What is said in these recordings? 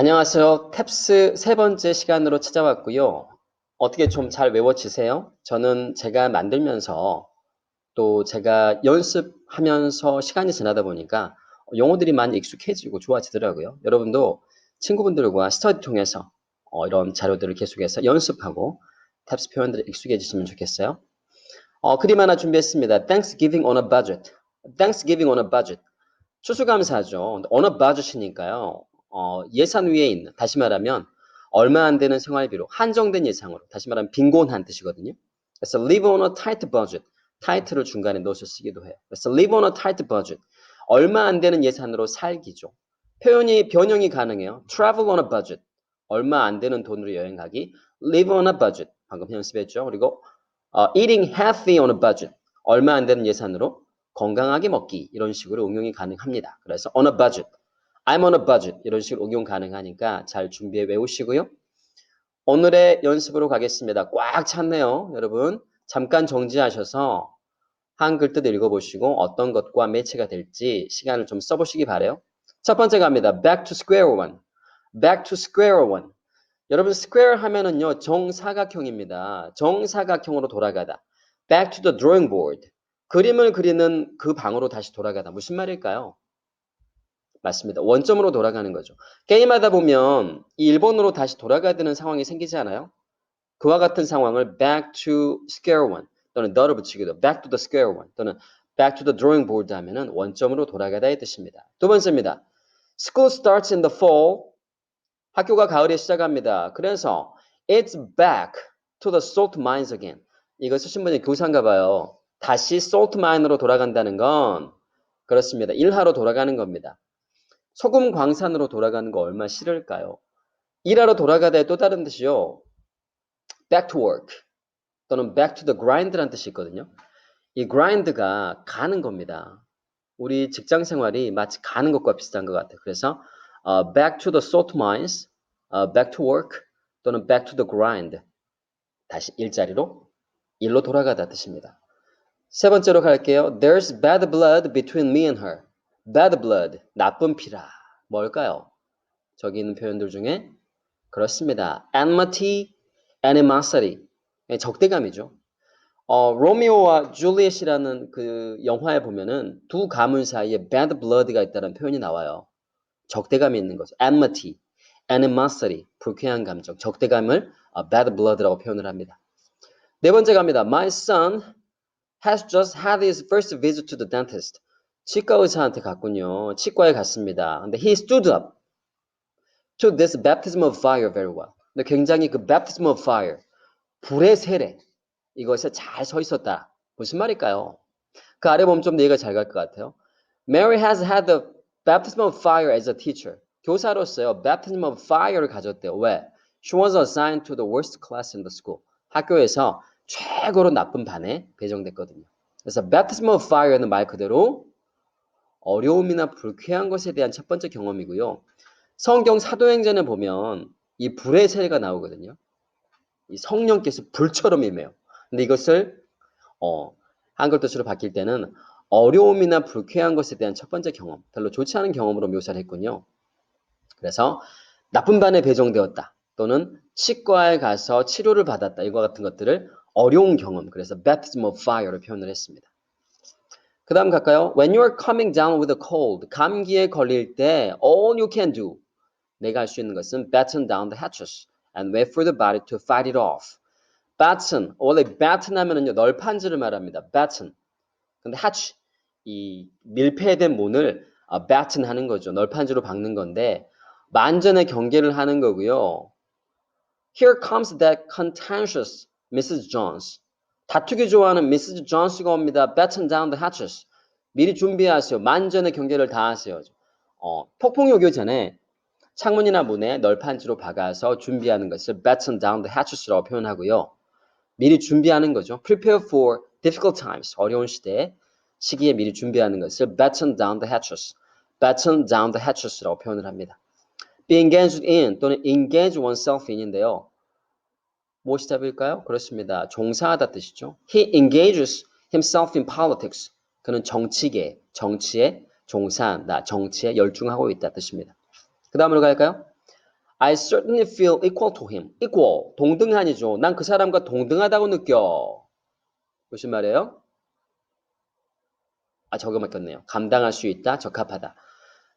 안녕하세요. 탭스 세 번째 시간으로 찾아왔고요. 어떻게 좀 잘 외워지세요? 저는 제가 만들면서 또 제가 연습하면서 시간이 지나다 보니까 용어들이 많이 익숙해지고 좋아지더라고요. 여러분도 친구분들과 스터디 통해서 어, 이런 자료들을 계속해서 연습하고 탭스 표현들을 익숙해지시면 좋겠어요. 어, 그림 하나 준비했습니다. Thanksgiving on a budget. Thanksgiving on a budget. 추수감사죠. on a budget이니까요. 어, 예산 위에 있는, 다시 말하면 얼마 안 되는 생활비로 한정된 예상으로, 다시 말하면 빈곤한 뜻이거든요. 그래서 live on a tight budget. tight를 중간에 넣어서 쓰기도 해요. 그래서 live on a tight budget. 얼마 안 되는 예산으로 살기죠. 표현이 변형이 가능해요. travel on a budget. 얼마 안 되는 돈으로 여행 가기. live on a budget. 방금 연습했죠. 그리고 어, eating healthy on a budget. 얼마 안 되는 예산으로 건강하게 먹기. 이런 식으로 응용이 가능합니다. 그래서 on a budget. I'm on a budget. 이런 식으로 응용 가능하니까 잘 준비해 외우시고요. 오늘의 연습으로 가겠습니다. 꽉 찼네요. 여러분. 잠깐 정지하셔서 한글 뜻 읽어보시고 어떤 것과 매치가 될지 시간을 좀 써보시기 바래요. 첫 번째 갑니다. Back to square one. Back to square one. 여러분 square 하면은요 정사각형입니다. 정사각형으로 돌아가다. Back to the drawing board. 그림을 그리는 그 방으로 다시 돌아가다. 무슨 말일까요? 맞습니다. 원점으로 돌아가는 거죠. 게임하다 보면 이 일본으로 다시 돌아가야 되는 상황이 생기지 않아요? 그와 같은 상황을 back to square one 또는 the를 붙이기도 back to the square one 또는 back to the drawing board 하면은 원점으로 돌아가다의 뜻입니다. 두 번째입니다. School starts in the fall. 학교가 가을에 시작합니다. 그래서 it's back to the salt mines again. 이거 쓰신 분이 교사인가 봐요. 다시 salt mine으로 돌아간다는 건 그렇습니다. 일하러 돌아가는 겁니다. 소금 광산으로 돌아가는 거 얼마나 싫을까요? 일하러 돌아가다의 또 다른 뜻이요. back to work 또는 back to the grind라는 뜻이 있거든요. 이 grind가 가는 겁니다. 우리 직장 생활이 마치 가는 것과 비슷한 것 같아요. 그래서 어, back to the salt mines, 어, back to work 또는 back to the grind 다시 일자리로 일로 돌아가다 뜻입니다. 세 번째로 갈게요. There's bad blood between me and her. Bad blood, 나쁜 피라. 뭘까요? 저기 있는 표현들 중에 그렇습니다. enmity, animosity, 예, 적대감이죠. 어, 로미오와 줄리엣이라는 그 영화에 보면은 두 가문 사이에 bad blood가 있다는 표현이 나와요. 적대감이 있는 거죠. enmity, animosity, 불쾌한 감정, 적대감을 어, bad blood라고 표현을 합니다. 네 번째 갑니다. My son has just had his first visit to the dentist. 치과 의사한테 갔군요. 치과에 갔습니다. 근데 he stood up to this baptism of fire very well. 근데 굉장히 그 baptism of fire, 불의 세례, 이것에 잘 서 있었다. 무슨 말일까요? 그 아래 보면 좀더 이해가 잘 갈 것 같아요. Mary has had the baptism of fire as a teacher. 교사로서요, baptism of fire를 가졌대요. 왜? She was assigned to the worst class in the school. 학교에서 최고로 나쁜 반에 배정됐거든요. 그래서 baptism of fire는 말 그대로 어려움이나 불쾌한 것에 대한 첫 번째 경험이고요. 성경 사도행전에 보면 이 불의 세례가 나오거든요. 이 성령께서 불처럼 임해요. 근데 이것을 어, 한글 뜻으로 바뀔 때는 어려움이나 불쾌한 것에 대한 첫 번째 경험, 별로 좋지 않은 경험으로 묘사를 했군요. 그래서 나쁜 반에 배정되었다. 또는 치과에 가서 치료를 받았다. 이와 같은 것들을 어려운 경험, 그래서 baptism of fire로 표현을 했습니다. 그 다음 갈까요? When you are coming down with a cold, 감기에 걸릴 때 all you can do, 내가 할 수 있는 것은 batten down the hatches and wait for the body to fight it off. batten, 원래 batten 하면은요, 널판지를 말합니다. batten. 근데 hatch, 이 밀폐된 문을 어, batten 하는 거죠. 널판지로 박는 건데 만전의 경계를 하는 거고요. Here comes that contentious Mrs. Jones. 다투기 좋아하는 미스즈 존스가 옵니다. Batten down the hatches. 미리 준비하세요. 만전의 경계를 다하세요. 어, 폭풍이 오기 전에 창문이나 문에 널판지로 박아서 준비하는 것을 batten down the hatches라고 표현하고요. 미리 준비하는 거죠. Prepare for difficult times. 어려운 시대 시기에 미리 준비하는 것을 batten down the hatches. batten down the hatches라고 표현을 합니다. be engaged in 또는 engage oneself in인데요. 무엇이 답일까요? 그렇습니다. 종사하다 뜻이죠. He engages himself in politics. 그는 정치계, 정치에 종사한다. 정치에 열중하고 있다 뜻입니다. 그 다음으로 갈까요? I certainly feel equal to him. equal. 동등한이죠. 난 그 사람과 동등하다고 느껴. 무슨 말이에요? 아, 저거 맡겼네요. 감당할 수 있다, 적합하다.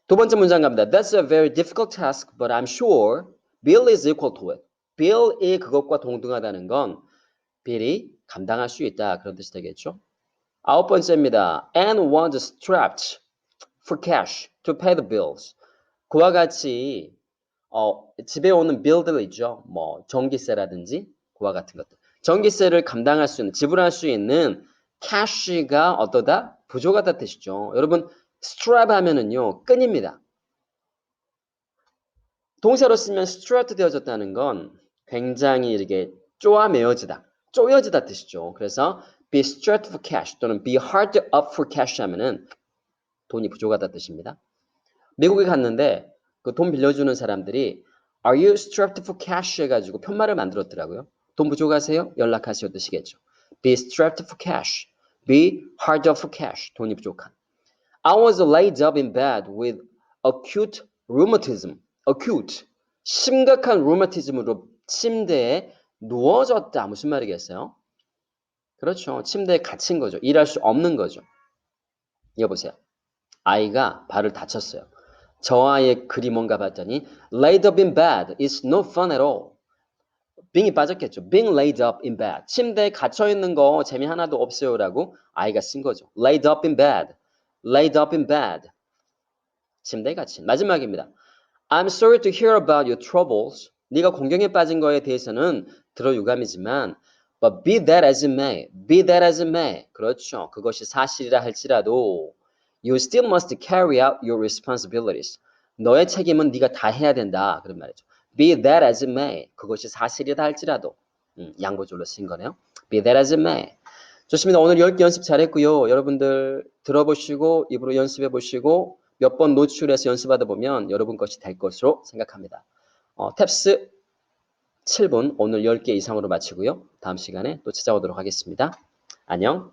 두 번째 문장 갑니다. That's a very difficult task, but I'm sure Bill is equal to it. Bill이 그것과 동등하다는 건 Bill이 감당할 수 있다. 그런 뜻이 되겠죠. 아홉 번째입니다. Anne was strapped for cash to pay the bills. 그와 같이 어, 집에 오는 빌들 있죠. 뭐 전기세라든지 그와 같은 것들. 전기세를 감당할 수 있는 지불할 수 있는 캐시가 어떠다? 부족하다 뜻이죠. 여러분 strap 하면은요 끈입니다. 동사로 쓰면 strapped 되어졌다는 건 굉장히 이렇게 쪼아 매어지다, 쪼여지다 뜻이죠. 그래서 be strapped for cash 또는 be hard up for cash 하면은 돈이 부족하다 뜻입니다. 미국에 갔는데 그 돈 빌려주는 사람들이 Are you strapped for cash 해가지고 편말을 만들었더라고요. 돈 부족하세요? 연락하세요 뜻이겠죠. Be strapped for cash. Be hard up for cash. 돈이 부족한. I was laid up in bed with acute rheumatism. acute. 심각한 루마티즘으로 침대에 누워졌다. 무슨 말이겠어요? 그렇죠. 침대에 갇힌 거죠. 일할 수 없는 거죠. 여보세요. 아이가 발을 다쳤어요. 저 아이의 글이 뭔가 봤더니 laid up in bed is no fun at all. 빙이 빠졌겠죠. being laid up in bed. 침대에 갇혀 있는 거 재미 하나도 없어요라고 아이가 쓴 거죠. laid up in bed. laid up in bed. 침대에 갇힌. 마지막입니다. I'm sorry to hear about your troubles. 네가 공경에 빠진 거에 대해서는 들어 유감이지만 but be that as it may. be that as it may. 그렇죠. 그것이 사실이라 할지라도 you still must carry out your responsibilities. 너의 책임은 네가 다 해야 된다. 그런 말이죠. Be that as it may. 그것이 사실이다 할지라도. 음, 양보절로 쓴 거네요. Be that as it may. 좋습니다. 오늘 10개 연습 잘했고요. 여러분들 들어보시고 입으로 연습해 보시고 몇 번 노출해서 연습하다 보면 여러분 것이 될 것으로 생각합니다. 어, 탭스 7분 오늘 10개 이상으로 마치고요. 다음 시간에 또 찾아오도록 하겠습니다. 안녕.